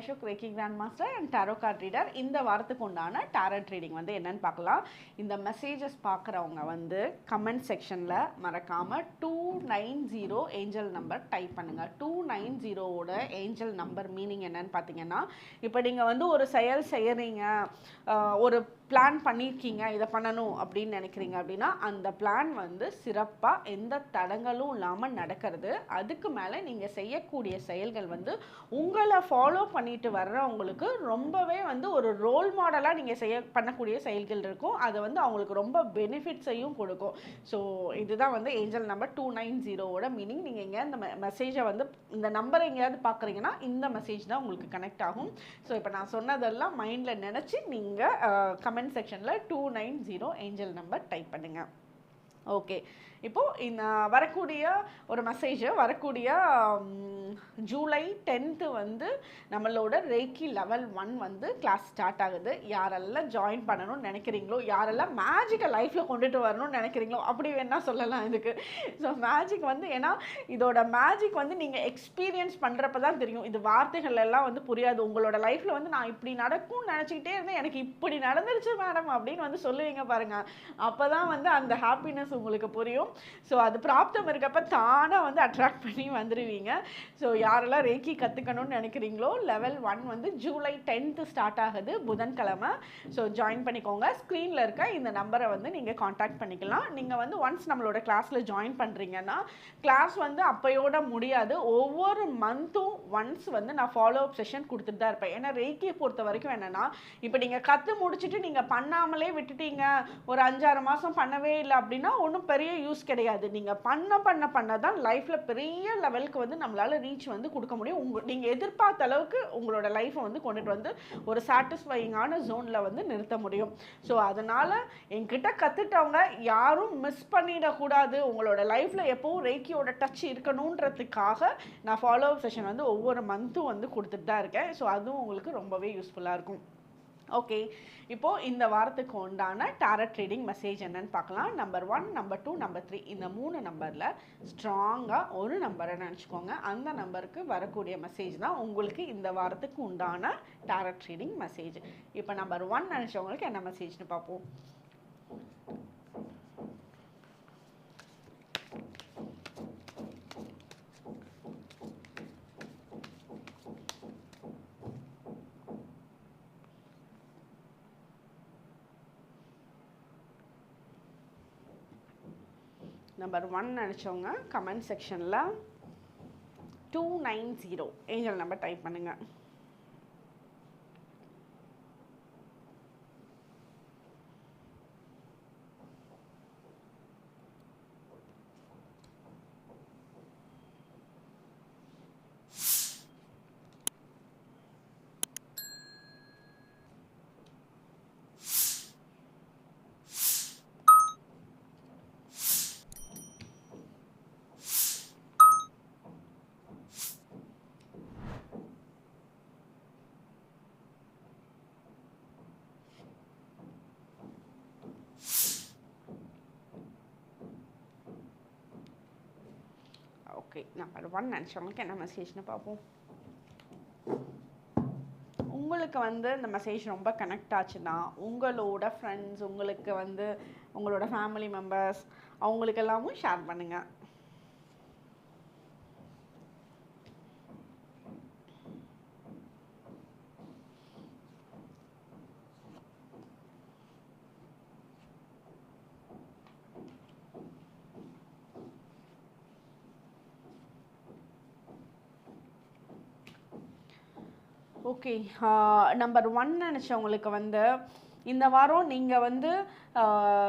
Ashok reiki grand master and tarot card reader இந்த வாரத்துக்கு உண்டான டேரட் ரீடிங் வந்து என்னன்னு பார்க்கலாம். இந்த மெசேஜஸ் பார்க்குறவங்க வந்து கமெண்ட் செக்ஷனில் மறக்காமல் two nine zero angel number type பண்ணுங்கள் டூ நைன் ஜீரோவோட ஏஞ்சல் நம்பர் மீனிங் என்னன்னு பார்த்தீங்கன்னா இப்போ நீங்கள் வந்து ஒரு செயல் செய்கிறீங்க ஒரு பிளான் பண்ணியிருக்கீங்க இதை பண்ணணும் அப்படின்னு நினைக்கிறீங்க அப்படின்னா அந்த பிளான் வந்து சிறப்பாக எந்த தடங்களும் இல்லாமல் நடக்கிறது. அதுக்கு மேலே நீங்கள் செய்யக்கூடிய செயல்கள் வந்து உங்களை ஃபாலோ பண்ணிட்டு வர்றவங்களுக்கு ரொம்பவே வந்து ஒரு ரோல் மாடலாக நீங்கள் செய்ய பண்ணக்கூடிய செயல்கள் இருக்கும். அது வந்து அவங்களுக்கு ரொம்ப பெனிஃபிட்ஸையும் கொடுக்கும். ஸோ இதுதான் வந்து ஏஞ்சல் நம்பர் டூ நைன் ஜீரோவோட மீனிங் நீங்கள் எங்கேயா இந்த மெசேஜை வந்து இந்த நம்பரை எங்கேயாவது பார்க்குறீங்கன்னா இந்த மெசேஜ் தான் உங்களுக்கு கனெக்ட் ஆகும். ஸோ இப்போ நான் சொன்னதெல்லாம் மைண்டில் நினச்சி நீங்கள் கமெண்ட் செக்ஷனில் two nine zero angel number type பண்ணுங்கள் ஓகே இப்போது இந்த வரக்கூடிய ஒரு மெசேஜ் வரக்கூடிய ஜூலை டென்த்து வந்து நம்மளோட ரேக்கி லெவல் ஒன் வந்து கிளாஸ் ஸ்டார்ட் ஆகுது. யாரெல்லாம் ஜாயின் பண்ணணும்னு நினைக்கிறீங்களோ யாரெல்லாம் மேஜிக்கை லைஃப்பில் கொண்டுட்டு வரணும்னு நினைக்கிறீங்களோ அப்படி வேணால் சொல்லலாம் இதுக்கு. ஸோ மேஜிக் வந்து ஏன்னா இதோட மேஜிக் வந்து நீங்கள் எக்ஸ்பீரியன்ஸ் பண்ணுறப்ப தான் தெரியும். இது வார்த்தைகள் எல்லாம் வந்து புரியாது. உங்களோட லைஃப்பில் வந்து நான் இப்படி நடக்கும்னு நினச்சிக்கிட்டே இருந்தேன். எனக்கு இப்படி நடந்துருச்சு மேடம் அப்படின்னு வந்து சொல்லுவீங்க பாருங்கள் அப்போ தான் வந்து அந்த ஹாப்பினஸ் உங்களுக்கு புரியும். ஸோ அது பிராப்தம் இருக்கப்ப தானாக வந்து அட்ராக்ட் பண்ணி வந்துடுவீங்க ஸோ யாரெல்லாம் ரேக்கி கற்றுக்கணும்னு நினைக்கிறீங்களோ லெவல் ஒன் வந்து ஜூலை டென்த்து ஸ்டார்ட் ஆகுது புதன்கிழமை. ஸோ ஜாயின் பண்ணிக்கோங்க. ஸ்க்ரீனில் இருக்க இந்த நம்பரை வந்து நீங்கள் காண்டாக்ட் பண்ணிக்கலாம். நீங்கள் வந்து ஒன்ஸ் நம்மளோட கிளாஸில் ஜாயின் பண்ணுறீங்கன்னா கிளாஸ் வந்து அப்பையோட முடியாது. ஒவ்வொரு மந்த்தும் ஒன்ஸ் வந்து நான் ஃபாலோ அப் செஷன் கொடுத்துட்டு தான் இருப்பேன். ஏன்னா ரேக்கியை பொறுத்த வரைக்கும் என்னென்னா இப்போ நீங்கள் கற்று முடிச்சுட்டு நீங்கள் பண்ணாமலே விட்டுட்டீங்க ஒரு அஞ்சாறு மாதம் பண்ணவே இல்லை அப்படின்னா ஒன்றும் பெரிய யூஸ் கிடையாது. நீங்கள் பண்ண பண்ண பண்ண தான் லைஃப்பில் பெரிய லெவலுக்கு வந்து நம்மளால் ரீச் வந்து கொடுக்க முடியும். உங்கள் நீங்கள் எதிர்பார்த்த அளவுக்கு உங்களோட லைஃப்பை வந்து கொண்டுட்டு வந்து ஒரு சாட்டிஸ்ஃபையிங்கான ஜோனில் வந்து நிறுத்த முடியும். ஸோ அதனால் என்கிட்ட கற்றுட்டவங்க யாரும் மிஸ் பண்ணிடக்கூடாது. உங்களோட லைஃப்பில் எப்போவும் ரேக்கியோட டச் இருக்கணுன்றதுக்காக நான் ஃபாலோ செஷன் வந்து ஒவ்வொரு மந்த்தும் வந்து கொடுத்துட்டு தான் இருக்கேன். ஸோ அதுவும் உங்களுக்கு ரொம்பவே யூஸ்ஃபுல்லாக இருக்கும். ஓகே இப்போது இந்த வாரத்துக்கு உண்டான டேரட் ட்ரேடிங் மெசேஜ் என்னன்னு பார்க்கலாம். Number one number two number three இந்த மூணு நம்பரில் ஸ்ட்ராங்காக ஒரு நம்பரை நினச்சிக்கோங்க. அந்த நம்பருக்கு வரக்கூடிய மெசேஜ் தான் உங்களுக்கு இந்த வாரத்துக்கு உண்டான டேரட் ட்ரேடிங் மெசேஜ் இப்போ நம்பர் ஒன் நினச்சவங்களுக்கு என்ன மெசேஜ்னு பார்ப்போம். நம்பர் ஒன் நினச்சவங்க கமெண்ட் செக்ஷனில் two nine zero angel number type பண்ணுங்கள் ஓகே நம்பர் ஒன் நினச்சவங்களுக்கு என்ன மெசேஜ்னு பார்ப்போம். உங்களுக்கு வந்து இந்த மெசேஜ் ரொம்ப கனெக்ட் ஆச்சுன்னா உங்களோட ஃப்ரெண்ட்ஸ் உங்களுக்கு வந்து உங்களோட ஃபேமிலி மெம்பர்ஸ் அவங்களுக்கெல்லாமும் ஷேர் பண்ணுங்கள் ஓகே நம்பர் uh, ஒன் நினச்சவங்களுக்கு வந்து இந்த வாரம் நீங்கள் வந்து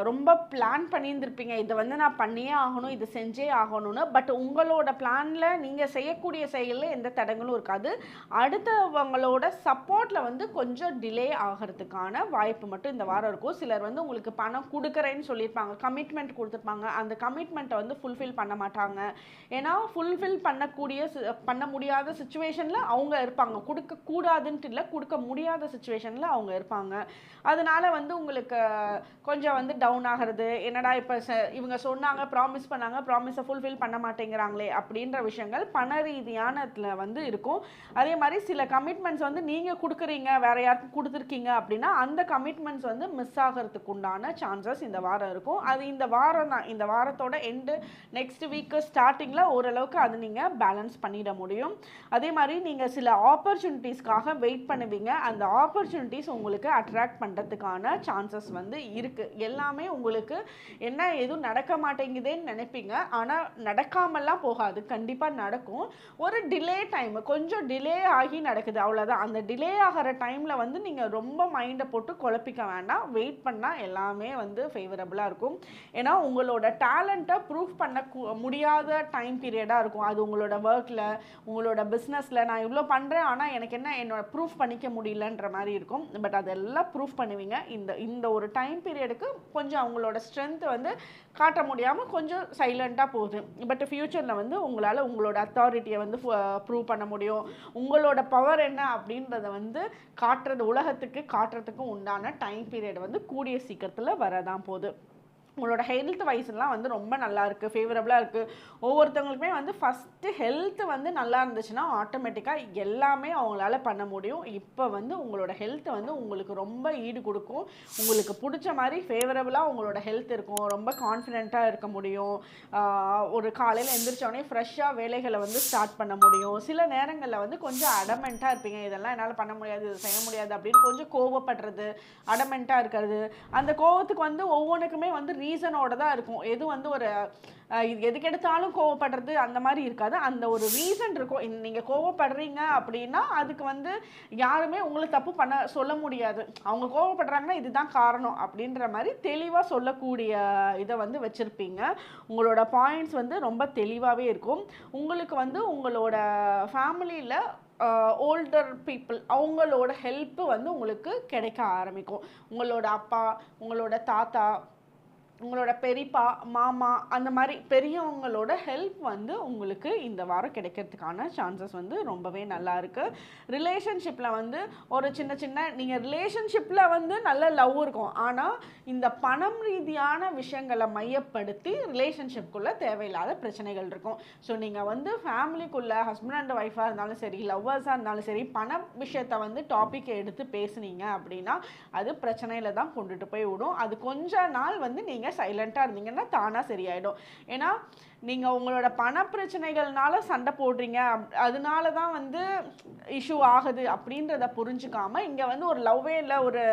ரொம்ப பிளான் பண்ணியிருந்திருப்பீங்க. இதை வந்து நான் பண்ணியே ஆகணும் இது செஞ்சே ஆகணும்னு. பட் உங்களோட பிளானில் நீங்கள் செய்யக்கூடிய செயலில் எந்த தடங்களும் இருக்காது. அடுத்தவங்களோட சப்போர்ட்டில் வந்து கொஞ்சம் டிலே ஆகிறதுக்கான வாய்ப்பு மட்டும் இந்த வாரம் இருக்கும். சிலர் வந்து உங்களுக்கு பணம் கொடுக்குறேன்னு சொல்லியிருப்பாங்க. கமிட்மெண்ட் கொடுத்துருப்பாங்க. அந்த கமிட்மெண்ட்டை வந்து ஃபுல்ஃபில் பண்ண மாட்டாங்க. ஏன்னா ஃபுல்ஃபில் பண்ணக்கூடிய பண்ண முடியாத சுச்சுவேஷனில் அவங்க இருப்பாங்க. கொடுக்க கூடாதுன்ட்டு இல்லை கொடுக்க முடியாத சுச்சுவேஷனில் அவங்க இருப்பாங்க. அது அதனால வந்து உங்களுக்கு கொஞ்சம் வந்து டவுன் ஆகிறது. என்னடா இப்போ இவங்க சொன்னாங்க ப்ராமிஸ் பண்ணாங்க ப்ராமிஸை ஃபுல்ஃபில் பண்ண மாட்டேங்கிறாங்களே அப்படின்ற விஷயங்கள் பண ரீதியானத்தில் வந்து இருக்கும். அதே மாதிரி சில கமிட்மெண்ட்ஸ் வந்து நீங்கள் கொடுக்குறீங்க வேற யாருக்கும் கொடுத்துருக்கீங்க அப்படின்னா அந்த கமிட்மெண்ட்ஸ் வந்து மிஸ் ஆகிறதுக்கு உண்டான சான்சஸ் இந்த வாரம் இருக்கும். அது இந்த வாரம் தான். இந்த வாரத்தோட எண்டு நெக்ஸ்ட் வீக்கு ஸ்டார்டிங்கில் ஓரளவுக்கு அது நீங்கள் பேலன்ஸ் பண்ணிட முடியும். அதே மாதிரி நீங்கள் சில ஆப்பர்ச்சுனிட்டிஸ்க்காக வெயிட் பண்ணுவீங்க. அந்த ஆப்பர்ச்சுனிட்டிஸ் உங்களுக்கு அட்ராக்ட் பண்ணுறது பண்ணுறதுக்கான சான்சஸ் வந்து இருக்குது எல்லாமே உங்களுக்கு என்ன எதுவும் நடக்க மாட்டேங்குதேன்னு நினைப்பீங்க. ஆனால் நடக்காமலாம் போகாது. கண்டிப்பாக நடக்கும். ஒரு டிலே டைம் கொஞ்சம் டிலே ஆகி நடக்குது. அவ்வளோதான் அந்த டிலே ஆகிற டைமில் வந்து நீங்கள் ரொம்ப மைண்டை போட்டு குழப்பிக்க வேண்டாம். வெயிட் பண்ணால் எல்லாமே வந்து ஃபேவரபுளாக இருக்கும். ஏன்னா உங்களோட டேலண்ட்டை ப்ரூஃப் பண்ண முடியாத டைம் பீரியடாக இருக்கும். அது உங்களோட ஒர்க்கில் உங்களோட பிஸ்னஸில் நான் இவ்வளோ பண்ணுறேன் ஆனால் எனக்கு என்ன என்னோட ப்ரூஃப் பண்ணிக்க முடியலன்ற மாதிரி இருக்கும். பட் அதெல்லாம் ப்ரூஃப் பண்ணுவீங்க இந்த இந்த ஒரு டைம் பீரியடுக்கு கொஞ்சம் அவங்களோட ஸ்ட்ரென்த் வந்து காட்ட முடியாமல் கொஞ்சம் சைலண்ட்டாக போகுது. பட் ஃப்யூச்சரில் வந்து உங்களால் உங்களோட அத்தாரிட்டியை வந்து ப்ரூவ் பண்ண முடியும். உங்களோட பவர் என்ன அப்படின்றத வந்து காட்டுறது உலகத்துக்கு காட்டுறதுக்கு உண்டான டைம் பீரியட் வந்து கூடிய சீக்கிரத்தில் வரதான் போகுது. உங்களோட ஹெல்த் வைஸ்லாம் வந்து ரொம்ப நல்லா இருக்குது ஃபேவரபுளாக இருக்குது ஒவ்வொருத்தவங்களுக்குமே வந்து ஃபஸ்ட்டு ஹெல்த் வந்து நல்லா இருந்துச்சுன்னா ஆட்டோமேட்டிக்காக எல்லாமே அவங்களால பண்ண முடியும். இப்போ வந்து உங்களோட ஹெல்த் வந்து உங்களுக்கு ரொம்ப ஈடு கொடுக்கும். உங்களுக்கு பிடிச்ச மாதிரி ஃபேவரபுளாக உங்களோட ஹெல்த் இருக்கும். ரொம்ப கான்ஃபிடென்ட்டாக இருக்க முடியும். ஒரு காலையில் எந்திரிச்சோடனே ஃப்ரெஷ்ஷாக வேலைகளை வந்து ஸ்டார்ட் பண்ண முடியும். சில நேரங்களில் வந்து கொஞ்சம் அடமெண்ட்டாக இருப்பீங்க. இதெல்லாம் என்னால் பண்ண முடியாது இது செய்ய முடியாது அப்படின்னு கொஞ்சம் கோவப்படுறது அடமெண்ட்டாக இருக்கிறது. அந்த கோவத்துக்கு வந்து ஒவ்வொன்றுக்குமே வந்து ரீசனோட தான் இருக்கும். எது வந்து ஒரு இது எதுக்கு எடுத்தாலும் கோவப்படுறது அந்த மாதிரி இருக்காது. அந்த ஒரு ரீசன் இருக்கும். நீங்கள் கோவப்படுறீங்க அப்படின்னா அதுக்கு வந்து யாருமே உங்களை தப்பு பண்ண சொல்ல முடியாது. அவங்க கோவப்படுறாங்கன்னா இதுதான் காரணம் அப்படின்ற மாதிரி தெளிவாக சொல்லக்கூடிய இதை வந்து வச்சுருப்பீங்க. உங்களோட பாயிண்ட்ஸ் வந்து ரொம்ப தெளிவாகவே இருக்கும். உங்களுக்கு வந்து உங்களோட ஃபேமிலியில் ஓல்டர் பீப்புள் அவங்களோட ஹெல்ப்பு வந்து உங்களுக்கு கிடைக்க ஆரம்பிக்கும். உங்களோட அப்பா உங்களோட தாத்தா உங்களோட பெரியப்பா மாமா அந்த மாதிரி பெரியவங்களோட ஹெல்ப் வந்து உங்களுக்கு இந்த வாரம் கிடைக்கிறதுக்கான சான்சஸ் வந்து ரொம்பவே நல்லா இருக்குது ரிலேஷன்ஷிப்பில் வந்து ஒரு சின்ன சின்ன நீங்கள் ரிலேஷன்ஷிப்பில் வந்து நல்ல லவ் இருக்கும். ஆனால் இந்த பணம் ரீதியான விஷயங்களை மையப்படுத்தி ரிலேஷன்ஷிப்குள்ளே தேவையில்லாத பிரச்சனைகள் இருக்கும். ஸோ நீங்கள் வந்து ஃபேமிலிக்குள்ளே ஹஸ்பண்ட் அண்ட் ஒய்ஃபாக இருந்தாலும் சரி லவ்வர்ஸாக இருந்தாலும் சரி பண விஷயத்தை வந்து டாபிக் எடுத்து பேசுனீங்க அப்படின்னா அது பிரச்சனையில் தான் கொண்டுட்டு போய் விடும். அது கொஞ்ச நாள் வந்து நீங்கள் சைலண்ட்டாக இருந்தீங்கன்னா தானாக சரியாயிடும். ஏன்னா நீங்கள் உங்களோட பண பிரச்சனைகள்னால சண்டை போடுறீங்க. அப்- அதனால தான் வந்து இஷ்யூ ஆகுது அப்படின்றத புரிஞ்சுக்காமல் இங்கே வந்து ஒரு லவ்வே இல்லை ஒரு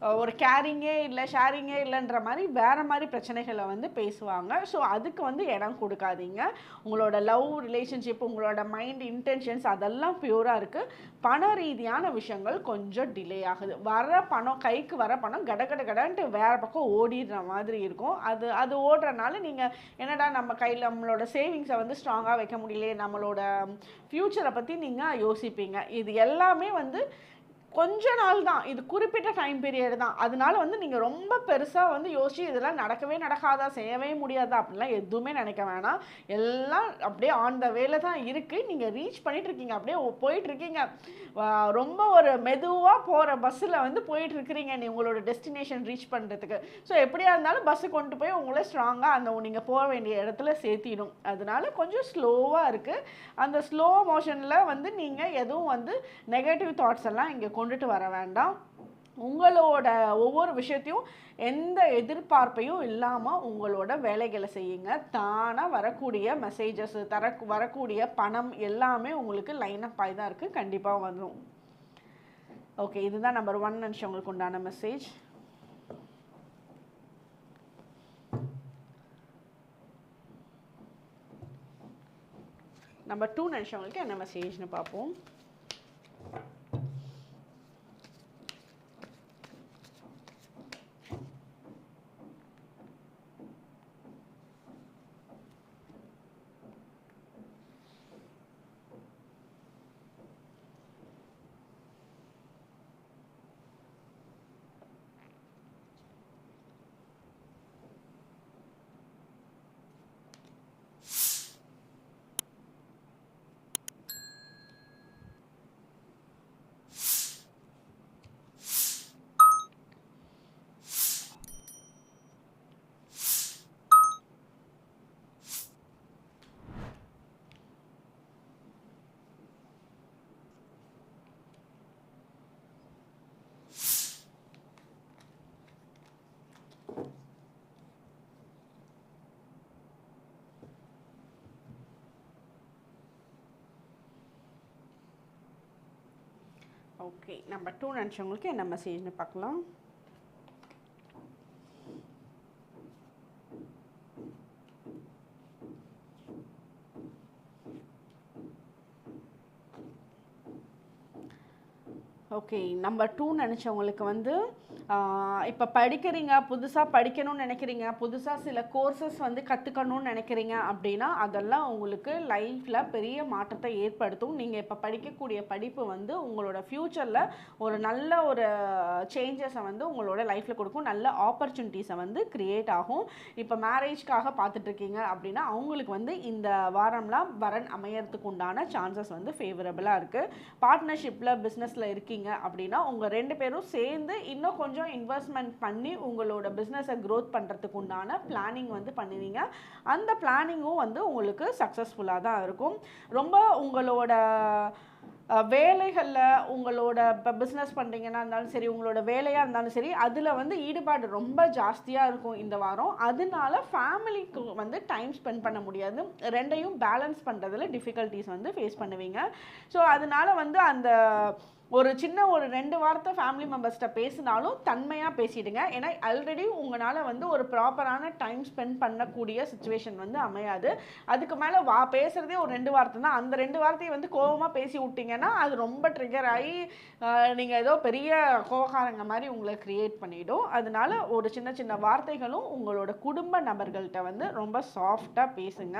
ஒரு கேரிங்கே இல்லை ஷேரிங்கே இல்லைன்ற மாதிரி வேறு மாதிரி பிரச்சனைகளை வந்து பேசுவாங்க. ஸோ அதுக்கு வந்து இடம் கொடுக்காதீங்க. உங்களோட லவ் ரிலேஷன்ஷிப் உங்களோட மைண்ட் இன்டென்ஷன்ஸ் அதெல்லாம் பியூராக இருக்குது பண ரீதியான விஷயங்கள் கொஞ்சம் டிலே ஆகுது. வர பணம் கைக்கு வர பணம் கட கட கடன்ட்டு வேறு பக்கம் ஓடிடுற மாதிரி இருக்கும். அது அது ஓடுறனால நீங்கள் என்னடா நம்ம கையில் நம்மளோட சேவிங்ஸை வந்து ஸ்ட்ராங்காக வைக்க முடியலையே நம்மளோட ஃப்யூச்சரை பற்றி நீங்கள் யோசிப்பீங்க. இது எல்லாமே வந்து கொஞ்ச நாள் தான். இது குறிப்பிட்ட டைம் பீரியட் தான். அதனால வந்து நீங்கள் ரொம்ப பெருசாக வந்து யோசிச்சு இதெல்லாம் நடக்கவே நடக்காதா செய்யவே முடியாதா அப்படிலாம் எதுவுமே நினைக்க வேணாம். எல்லாம் அப்படியே ஆன் த வேல தான் இருக்குது நீங்கள் ரீச் பண்ணிட்டு இருக்கீங்க. அப்படியே போயிட்டுருக்கீங்க ரொம்ப ஒரு மெதுவாக போகிற பஸ்ஸில் வந்து போயிட்டுருக்கிறீங்க நீ உங்களோட டெஸ்டினேஷன் ரீச் பண்ணுறதுக்கு ஸோ எப்படியா இருந்தாலும் பஸ்ஸு கொண்டு போய் உங்களை ஸ்ட்ராங்காக அந்த நீங்கள் போக வேண்டிய இடத்துல சேர்த்திடும் அதனால கொஞ்சம் ஸ்லோவாக இருக்குது அந்த ஸ்லோ மோஷனில் வந்து நீங்கள் எதுவும் வந்து நெகட்டிவ் தாட்ஸ் எல்லாம் இங்கே கொண்டுட்டு வர வேண்டாம். உங்களோட ஒவ்வொரு விஷயத்தையும் எந்த எதிர்பார்ப்பையும் இல்லாமல் உங்களோட வேலைகளை செய்யுங்க. தானாக வரக்கூடிய மெசேஜஸ் தர வரக்கூடிய பணம் எல்லாமே உங்களுக்கு லைன் அப் ஆகி தான் இருக்குது கண்டிப்பாக வரும் ஓகே இதுதான் நம்பர் ஒன் நினச்சி உங்களுக்கு உண்டான மெசேஜ் நம்பர் டூ நினச்சவங்களுக்கு என்ன மெசேஜ்னு பார்ப்போம். ஓகே நம்பர் டூ நினச்சவங்களுக்கு என்ன மெசேஜ்னு பார்க்கலாம். ஓகே நம்பர் டூ நினச்சவங்களுக்கு வந்து இப்போ படிக்கிறீங்க புதுசாக படிக்கணும்னு நினைக்கிறீங்க புதுசாக சில கோர்சஸ் வந்து கற்றுக்கணும்னு நினைக்கிறீங்க அப்படின்னா அதெல்லாம் உங்களுக்கு லைஃப்பில் பெரிய மாற்றத்தை ஏற்படுத்தும். நீங்கள் இப்போ படிக்கக்கூடிய படிப்பு வந்து உங்களோட ஃப்யூச்சரில் ஒரு நல்ல ஒரு சேஞ்சஸை வந்து உங்களோட லைஃப்பில் கொடுக்கும். நல்ல ஆப்பர்ச்சுனிட்டிஸை வந்து க்ரியேட் ஆகும். இப்போ மேரேஜ்க்காக பார்த்துட்ருக்கீங்க அப்படின்னா அவங்களுக்கு வந்து இந்த வாரம்லாம் வரன் அமையறதுக்கு உண்டான சான்சஸ் வந்து ஃபேவரபுளாக இருக்குது பார்ட்னர்ஷிப்பில் பிஸ்னஸில் இருக்கீங்க அப்படின்னா உங்கள் ரெண்டு பேரும் சேர்ந்து இன்னும் கொஞ்சம் கொஞ்சம் இன்வெஸ்ட்மெண்ட் பண்ணி உங்களோட பிஸ்னஸை க்ரோத் பண்ணுறதுக்கு உண்டான பிளானிங் வந்து பண்ணுவீங்க. அந்த பிளானிங்கும் வந்து உங்களுக்கு சக்ஸஸ்ஃபுல்லாக தான் இருக்கும். ரொம்ப உங்களோட வேலைகளில் உங்களோட இப்போ பிஸ்னஸ் பண்ணுறீங்கன்னா இருந்தாலும் சரி உங்களோட வேலையாக இருந்தாலும் சரி அதில் வந்து ஈடுபாடு ரொம்ப ஜாஸ்தியாக இருக்கும் இந்த வாரம். அதனால ஃபேமிலிக்கு வந்து டைம் ஸ்பெண்ட் பண்ண முடியாது. ரெண்டையும் பேலன்ஸ் பண்ணுறதுல டிஃபிகல்ட்டிஸ் வந்து ஃபேஸ் பண்ணுவீங்க. ஸோ அதனால வந்து அந்த ஒரு சின்ன ஒரு ரெண்டு வாரத்தை ஃபேமிலி மெம்பர்ஸ்கிட்ட பேசினாலும் தன்மையாக பேசிடுங்க. ஏன்னா ஆல்ரெடி உங்களால் வந்து ஒரு ப்ராப்பரான டைம் ஸ்பெண்ட் பண்ணக்கூடிய சுச்சுவேஷன் வந்து அமையாது. அதுக்கு மேலே வா பேசுகிறதே ஒரு ரெண்டு வாரத்தை தான். அந்த ரெண்டு வார்த்தையை வந்து கோபமாக பேசி விட்டிங்கன்னா அது ரொம்ப ட்ரிகர் ஆகி நீங்கள் ஏதோ பெரிய கோபக்காரங்க மாதிரி உங்களை க்ரியேட் பண்ணிவிடும் அதனால ஒரு சின்ன சின்ன வார்த்தைகளும் உங்களோட குடும்ப நபர்கள்ட்ட வந்து ரொம்ப சாஃப்டாக பேசுங்க.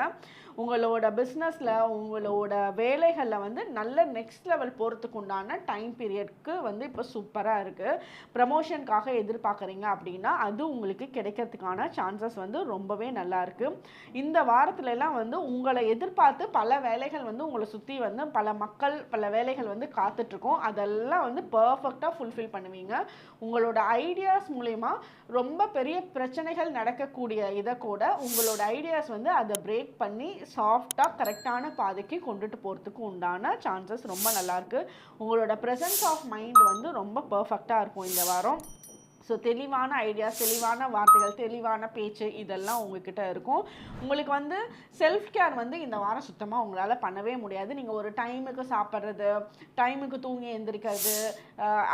உங்களோட பிஸ்னஸில் உங்களோட வேலைகளில் வந்து நல்ல நெக்ஸ்ட் லெவல் போகிறதுக்கு உண்டான டைம் பீரியட்க்கு வந்து இப்போ சூப்பராக இருக்குது ப்ரமோஷனுக்காக எதிர்பார்க்குறீங்க அப்படின்னா அது உங்களுக்கு கிடைக்கிறதுக்கான சான்சஸ் வந்து ரொம்பவே நல்லாயிருக்கு இந்த வாரத்துலலாம் வந்து உங்களை எதிர்பார்த்து பல வேலைகள் வந்து உங்களை சுற்றி வந்து பல மக்கள் பல வேலைகள் வந்து காத்துட்ருக்கோம். அதெல்லாம் வந்து பர்ஃபெக்டாக ஃபுல்ஃபில் பண்ணுவீங்க. உங்களோட ஐடியாஸ் மூலயமா ரொம்ப பெரிய பிரச்சனைகள் நடக்கக்கூடிய இதை கூட உங்களோட ஐடியாஸ் வந்து அதை பிரேக் பண்ணி சாஃப்டாக கரெக்டான பாதைக்கு கொண்டுட்டு போகிறதுக்கு உண்டான சான்சஸ் ரொம்ப நல்லாயிருக்கு உங்களோட ப்ரெசன்ஸ் ஆஃப் மைண்ட் வந்து ரொம்ப பர்ஃபெக்டாக இருக்கும் இந்த வாரம். ஸோ தெளிவான ஐடியாஸ் தெளிவான வார்த்தைகள் தெளிவான பேச்சு இதெல்லாம் உங்ககிட்ட இருக்கும். உங்களுக்கு வந்து செல்ஃப் கேர் வந்து இந்த வாரம் சுத்தமாக உங்களால் பண்ணவே முடியாது. நீங்கள் ஒரு டைமுக்கு சாப்பிட்றது டைமுக்கு தூங்கி எழுந்திரிக்கிறது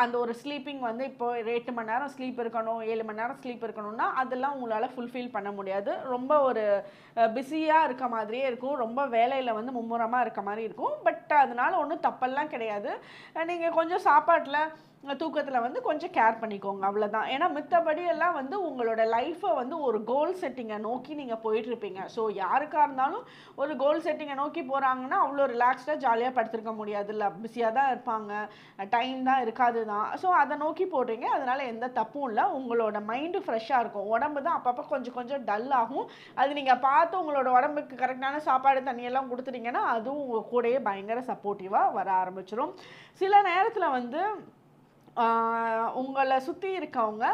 அந்த ஒரு ஸ்லீப்பிங் வந்து இப்போ எட்டு மணி நேரம் ஸ்லீப் இருக்கணும் ஏழு மணி நேரம் ஸ்லீப் இருக்கணும்னா அதெல்லாம் உங்களால் ஃபுல்ஃபில் பண்ண முடியாது. ரொம்ப ஒரு பிஸியாக இருக்க மாதிரியே இருக்கும். ரொம்ப வேலையில் வந்து மும்முரமாக இருக்க மாதிரி இருக்கும். பட் அதனால் ஒன்றும் தப்பெல்லாம் கிடையாது. நீங்கள் கொஞ்சம் சாப்பாட்டில் தூக்கத்தில் வந்து கொஞ்சம் கேர் பண்ணிக்கோங்க அவ்வளோதான் ஏன்னா மித்தபடி எல்லாம் வந்து உங்களோட லைஃப்பை வந்து ஒரு கோல் செட்டிங்கை நோக்கி நீங்கள் போயிட்டுருப்பீங்க ஸோ யாருக்காக இருந்தாலும் ஒரு கோல் செட்டிங்கை நோக்கி போகிறாங்கன்னா அவ்வளோ ரிலாக்ஸ்டாக ஜாலியாக படுத்திருக்க முடியாது. இல்லை பிஸியாக தான் இருப்பாங்க. டைம் தான் இருக்காது தான். ஸோ அதை நோக்கி போடுறீங்க அதனால் எந்த தப்பும் இல்லை. உங்களோட மைண்டு ஃப்ரெஷ்ஷாக இருக்கும். உடம்பு தான் அப்பப்போ கொஞ்சம் கொஞ்சம் டல் ஆகும். அது நீங்கள் பார்த்து உங்களோட உடம்புக்கு கரெக்டான சாப்பாடு தண்ணியெல்லாம் கொடுத்துட்டீங்கன்னா அதுவும் உங்கள் கூடயே பயங்கர சப்போர்ட்டிவாக வர ஆரம்பிச்சிடும் சில நேரத்தில் வந்து உங்களை சுற்றி இருக்கவங்க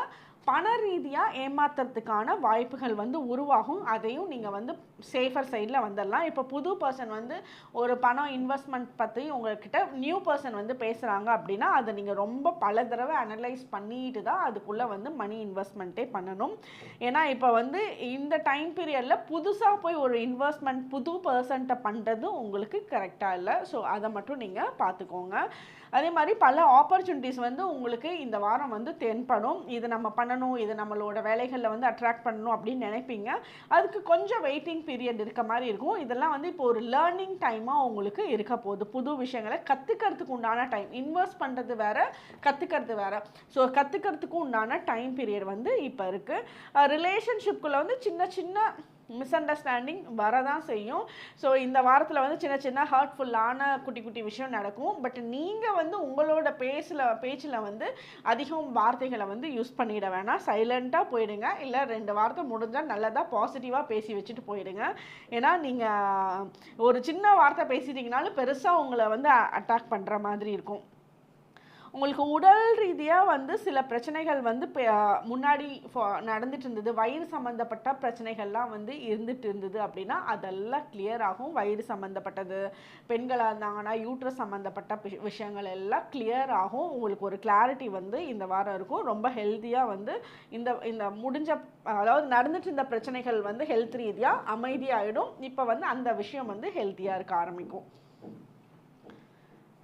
பண ரீதியாக ஏமாத்துறதுக்கான வாய்ப்புகள் வந்து உருவாகும். அதையும் நீங்கள் வந்து சேஃபர் சைடில் வந்துடலாம் இப்போ புது பர்சன் வந்து ஒரு பணம் இன்வெஸ்ட்மெண்ட் பற்றி உங்கள்கிட்ட நியூ பர்சன் வந்து பேசுகிறாங்க அப்படின்னா அதை நீங்கள் ரொம்ப பல தடவை அனலைஸ் பண்ணிட்டு தான் அதுக்குள்ளே வந்து மணி இன்வெஸ்ட்மெண்ட்டே பண்ணணும். ஏன்னா இப்போ வந்து இந்த டைம் பீரியடில் புதுசாக போய் ஒரு இன்வெஸ்ட்மெண்ட் புது பர்சன்ட்டை பண்ணுறது உங்களுக்கு கரெக்டாக இல்லை. ஸோ அதை மட்டும் நீங்கள் பார்த்துக்கோங்க. அதே மாதிரி பல ஆப்பர்ச்சுனிட்டிஸ் வந்து உங்களுக்கு இந்த வாரம் வந்து தென்படும். இது நம்ம பண்ண பண்ணணும் இது நம்மளோட வேலைகளில் வந்து அட்ராக்ட் பண்ணணும் அப்படின்னு நினைப்பீங்க. அதுக்கு கொஞ்சம் வெயிட்டிங் பீரியட் இருக்க மாதிரி இருக்கும். இதெல்லாம் வந்து இப்போ ஒரு லேர்னிங் டைமாக உங்களுக்கு இருக்க போகுது. புது விஷயங்களை கற்றுக்கிறதுக்கு உண்டான டைம் இன்வெஸ்ட் பண்ணுறது வேறு கற்றுக்கிறது வேறு. ஸோ கற்றுக்கிறதுக்கு உண்டான டைம் பீரியட் வந்து இப்போ இருக்குது ரிலேஷன்ஷிப்குள்ளே வந்து சின்ன சின்ன மிஸ் அண்டர்ஸ்டாண்டிங் வரதான் செய்யும். ஸோ இந்த வாரத்தில் வந்து சின்ன சின்ன ஹார்ட்ஃபுல்லான குட்டி குட்டி விஷயம் நடக்கும். பட் நீங்கள் வந்து உங்களோட பேசில் பேச்சில் வந்து அதிகம் வார்த்தைகளை வந்து யூஸ் பண்ணிட வேணாம். சைலண்ட்டாக போயிடுங்க. இல்லை ரெண்டு வார்த்தை முடிஞ்சால் நல்லதாக பாசிட்டிவாக பேசி வச்சுட்டு போயிடுங்க. ஏன்னா நீங்கள் ஒரு சின்ன வார்த்தை பேசிட்டீங்கனாலும் பெருசாக உங்களை வந்து அட்டாக் பண்ணுற மாதிரி இருக்கும். உங்களுக்கு உடல் ரீதியாக வந்து சில பிரச்சனைகள் வந்து முன்னாடி நடந்துட்டு இருந்தது வயிறு சம்மந்தப்பட்ட பிரச்சனைகள்லாம் வந்து இருந்துட்டு இருந்தது அப்படின்னா அதெல்லாம் கிளியர் ஆகும். வயிறு சம்மந்தப்பட்டது பெண்களாக இருந்தாங்கன்னா யூட்ரஸ் சம்மந்தப்பட்ட விஷயங்கள் எல்லாம் கிளியர் ஆகும். உங்களுக்கு ஒரு கிளாரிட்டி வந்து இந்த வாரம் இருக்கும். ரொம்ப ஹெல்த்தியாக வந்து இந்த இந்த முடிஞ்ச அதாவது நடந்துட்டு இருந்த பிரச்சனைகள் வந்து ஹெல்த் ரீதியாக அமைதியாகிடும் இப்போ வந்து அந்த விஷயம் வந்து ஹெல்த்தியாக இருக்க ஆரம்பிக்கும்.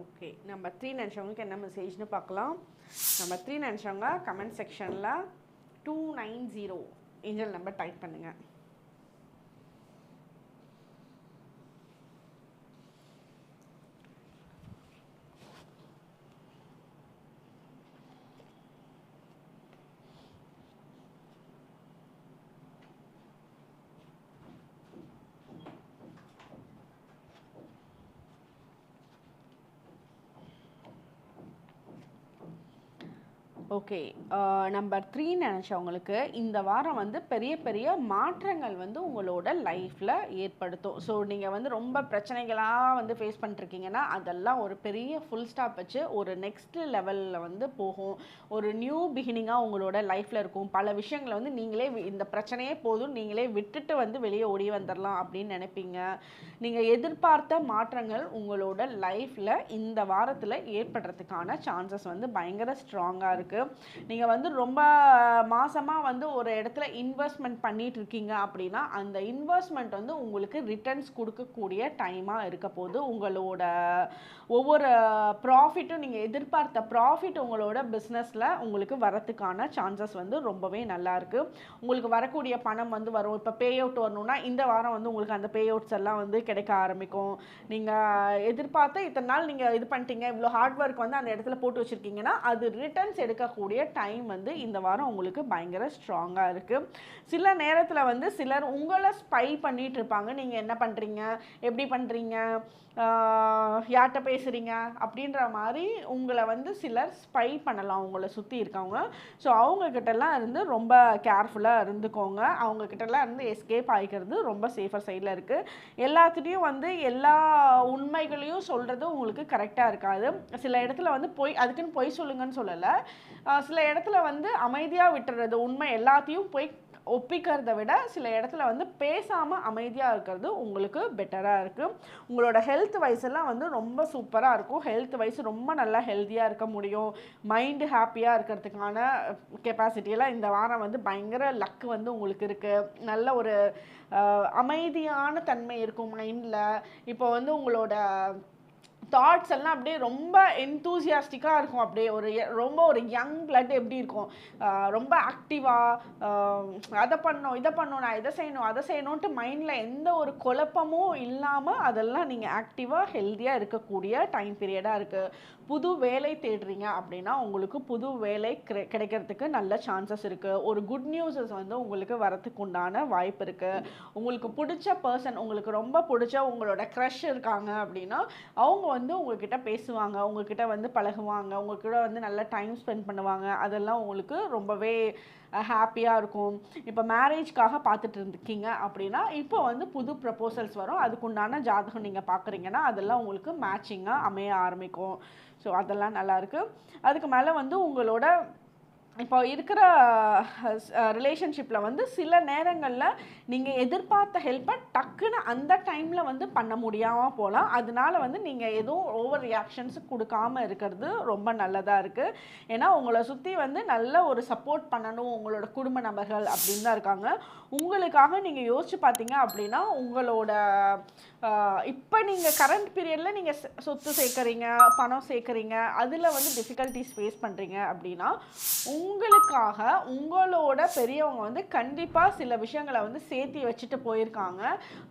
ஓகே நம்ம த்ரீ நினச்சவங்களுக்கு என்ன மெசேஜ்னு பார்க்கலாம். நம்ம த்ரீ நினச்சவங்க கமெண்ட் செக்ஷனில் two nine zero angel number type பண்ணுங்கள் ஓகே நம்பர் த்ரீ நினச்சவங்களுக்கு இந்த வாரம் வந்து பெரிய பெரிய மாற்றங்கள் வந்து உங்களோட லைஃப்பில் ஏற்படுத்தும். ஸோ நீங்கள் வந்து ரொம்ப பிரச்சனைகளாக வந்து ஃபேஸ் பண்ணிருக்கீங்கன்னா அதெல்லாம் ஒரு பெரிய ஃபுல் ஸ்டாப் வச்சு ஒரு நெக்ஸ்ட் லெவலில் வந்து போகும். ஒரு நியூ பிகினிங்காக உங்களோட லைஃப்பில் இருக்கும். பல விஷயங்களை வந்து நீங்களே இந்த பிரச்சனையே போதும் நீங்களே விட்டுட்டு வந்து வெளியே ஓடி வந்துடலாம் அப்படின்னு நினைப்பீங்க. நீங்கள் எதிர்பார்த்த மாற்றங்கள் உங்களோட லைஃப்பில் இந்த வாரத்தில் ஏற்படுறதுக்கான சான்சஸ் வந்து பயங்கர ஸ்ட்ராங்காக இருக்குது நீங்கள் நீங்கள் வந்து ரொம்ப மாசமாக வந்து ஒரு இடத்துல இன்வெஸ்ட்மெண்ட் பண்ணிட்டு இருக்கீங்க அப்படின்னா அந்த இன்வெஸ்ட்மெண்ட் வந்து உங்களுக்கு ரிட்டர்ன்ஸ் கொடுக்கக்கூடிய டைமாக இருக்க போது உங்களோட ஒவ்வொரு ப்ராஃபிட்டும் நீங்கள் எதிர்பார்த்த ப்ராஃபிட் உங்களோட பிஸ்னஸில் உங்களுக்கு வரத்துக்கான சான்சஸ் வந்து ரொம்பவே நல்லாயிருக்கு உங்களுக்கு வரக்கூடிய பணம் வந்து வரும். இப்போ பே அவுட் வரணும்னா இந்த வாரம் வந்து உங்களுக்கு அந்த பே அவுட்ஸ் எல்லாம் வந்து கிடைக்க ஆரம்பிக்கும். நீங்கள் எதிர்பார்த்த இத்தனை நாள் நீங்கள் இது பண்ணிட்டீங்க இவ்வளோ ஹார்ட் ஒர்க் வந்து அந்த இடத்துல போட்டு வச்சுருக்கீங்கன்னா அது ரிட்டர்ன்ஸ் எடுக்கக்கூடிய டைம் வந்து இந்த வாரம் உங்களுக்கு பயங்கர ஸ்ட்ராங்காக இருக்குது சில நேரத்தில் வந்து சிலர் உங்களை ஸ்பை பண்ணிட்டு இருப்பாங்க. நீங்கள் என்ன பண்ணுறீங்க எப்படி பண்ணுறீங்க யார்கிட்ட பேசுகிறீங்க அப்படின்ற மாதிரி உங்களை வந்து சிலர் ஸ்பை பண்ணலாம். உங்களை சுற்றி இருக்கவங்க. ஸோ அவங்கக்கிட்டலாம் இருந்து ரொம்ப கேர்ஃபுல்லாக இருந்துக்கோங்க. அவங்கக்கிட்டலாம் இருந்து எஸ்கேப் ஆகிக்கிறது ரொம்ப சேஃபர் சைடில் இருக்குது எல்லாத்துலேயும் வந்து எல்லா உண்மைகளையும் சொல்கிறது உங்களுக்கு கரெக்டாக இருக்காது. சில இடத்துல வந்து பொய் அதுக்குன்னு பொய் சொல்லுங்கன்னு சொல்லலை. சில இடத்துல இடத்துல வந்து அமைதியாக விட்டுறது உண்மை எல்லாத்தையும் போய் ஒப்பிக்கிறத விட சில இடத்துல வந்து பேசாமல் அமைதியாக இருக்கிறது உங்களுக்கு பெட்டராக இருக்குது உங்களோட ஹெல்த் வைஸ் எல்லாம் வந்து ரொம்ப சூப்பராக இருக்கும். ஹெல்த் வைஸ் ரொம்ப நல்லா ஹெல்த்தியாக இருக்க முடியும். மைண்டு ஹாப்பியாக இருக்கிறதுக்கான கெப்பாசிட்டியெல்லாம் இந்த வாரம் வந்து பயங்கர லக்கு வந்து உங்களுக்கு இருக்குது நல்ல ஒரு அமைதியான தன்மை இருக்கும் மைண்டில் இப்போ வந்து உங்களோட தாட்ஸ் எல்லாம் அப்படியே ரொம்ப என்தூசியாஸ்டிக்காக இருக்கும். அப்படியே ஒரு ரொம்ப ஒரு யங் பிளட் எப்படி இருக்கும்? ரொம்ப ஆக்டிவாக அதை பண்ணோம் இதை பண்ணோம் நான் இதை செய்யணும் அதை செய்யணுன்ட்டு மைண்டில் எந்த ஒரு குழப்பமும் இல்லாமல் அதெல்லாம் நீங்கள் ஆக்டிவாக ஹெல்த்தியாக இருக்கக்கூடிய டைம் பீரியடாக இருக்குது புது வேலை தேடுறீங்க அப்படின்னா உங்களுக்கு புது வேலை கிடைக்கிறதுக்கு நல்ல சான்சஸ் இருக்குது ஒரு குட் நியூஸஸ் வந்து உங்களுக்கு வரத்துக்கு உண்டான வாய்ப்பு இருக்குது உங்களுக்கு பிடிச்ச பர்சன் உங்களுக்கு ரொம்ப பிடிச்ச உங்களோட க்ரஷ் இருக்காங்க அப்படின்னா அவங்க வந்து உங்ககிட்ட பேசுவாங்க. உங்ககிட்ட வந்து பழகுவாங்க. உங்ககிட்ட வந்து நல்ல டைம் ஸ்பெண்ட் பண்ணுவாங்க. அதெல்லாம் உங்களுக்கு ரொம்பவே ஹாப்பியாக இருக்கும். இப்போ மேரேஜ்க்காக பார்த்துட்டு இருந்துக்கீங்க அப்படின்னா இப்போ வந்து புது ப்ரப்போசல்ஸ் வரும். அதுக்குண்டான ஜாதகம் நீங்கள் பார்க்குறீங்கன்னா அதெல்லாம் உங்களுக்கு மேட்சிங்காக அமைய ஆரம்பிக்கும். ஸோ அதெல்லாம் நல்லாயிருக்கு அதுக்கு மேலே வந்து உங்களோட இப்போ இருக்கிற ரிலேஷன்ஷிப்பில் வந்து சில நேரங்களில் நீங்கள் எதிர்பார்த்த ஹெல்ப்பை டக்குன்னு அந்த டைமில் வந்து பண்ண முடியாமல் போகலாம் அதனால வந்து நீங்கள் எதுவும் ஓவர் ரியாக்ஷன்ஸ் கொடுக்காம இருக்கிறது ரொம்ப நல்லதாக இருக்குது ஏன்னா உங்களை சுற்றி வந்து நல்ல ஒரு சப்போர்ட் பண்ணணும் உங்களோட குடும்ப நபர்கள் அப்படின்னு தான் இருக்காங்க. உங்களுக்காக நீங்கள் யோசிச்சு பார்த்தீங்க அப்படின்னா உங்களோட இப்போ நீங்கள் கரண்ட் பீரியடில் நீங்கள் சொத்து சேர்க்குறீங்க பணம் சேர்க்குறீங்க அதில் வந்து டிஃபிகல்ட்டிஸ் ஃபேஸ் பண்ணுறீங்க அப்படின்னா உங்க உங்களுக்காக உங்களோட பெரியவங்க வந்து கண்டிப்பாக சில விஷயங்களை வந்து சேர்த்தி வச்சுட்டு போயிருக்காங்க.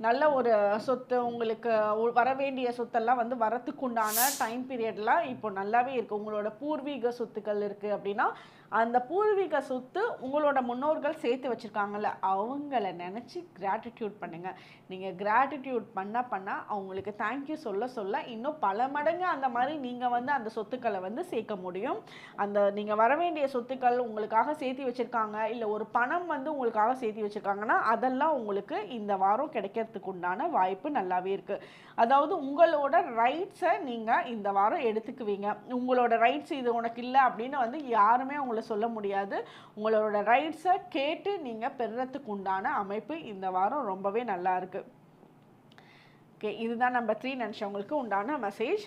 நல்ல ஒரு சொத்து உங்களுக்கு வர வேண்டிய சொத்தெல்லாம் வந்து வரத்துக்கு உண்டான டைம் பீரியட்லாம் இப்போ நல்லாவே இருக்குது உங்களோட பூர்வீக சொத்துக்கள் இருக்குது அப்படின்னா அந்த பூர்வீக சொத்து உங்களோட முன்னோர்கள் சேர்த்து வச்சுருக்காங்கல்ல அவங்கள நினச்சி கிராட்டிடியூட் பண்ணுங்கள் நீங்கள் கிராட்டிடியூட் பண்ண பண்ண அவங்களுக்கு தேங்க்யூ சொல்ல சொல்ல இன்னும் பல மடங்கு அந்த மாதிரி நீங்கள் வந்து அந்த சொத்துக்களை வந்து சேர்க்க முடியும். அந்த நீங்கள் வர வேண்டிய சொத்துக்கள் உங்களுக்காக சேர்த்து வச்சுருக்காங்க இல்லை ஒரு பணம் வந்து உங்களுக்காக சேர்த்து வச்சுருக்காங்கன்னா அதெல்லாம் உங்களுக்கு இந்த வாரம் கிடைக்கிறதுக்கு உண்டான வாய்ப்பு நல்லாவே இருக்குது அதாவது உங்களோட ரைட்ஸை நீங்கள் இந்த வாரம் எடுத்துக்குவீங்க. உங்களோட ரைட்ஸ் இது உனக்கு இல்லை அப்படின்னு வந்து யாருமே உங்களுக்கு உங்களால் சொல்ல முடியாது. உங்களோட ரைட்ஸை கேட்டு நீங்கள் பெறுறதுக்கு உண்டான அமைப்பு இந்த வாரம் ரொம்பவே நல்லா இருக்கு. ஓகே இதுதான் நம்ம த்ரீ நினச்சவங்களுக்கு உண்டான மெசேஜ்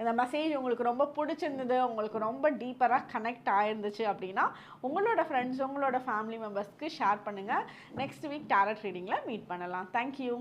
இந்த மெசேஜ் உங்களுக்கு ரொம்ப பிடிச்சிருந்தது உங்களுக்கு ரொம்ப டீப்பராக கனெக்ட் ஆயிருந்துச்சு அப்படின்னா உங்களோட ஃப்ரெண்ட்ஸ் உங்களோட ஃபேமிலி மெம்பர்ஸ்க்கு ஷேர் பண்ணுங்கள் நெக்ஸ்ட் வீக் டேரட் ரீடிங்கில் மீட் பண்ணலாம். Thank you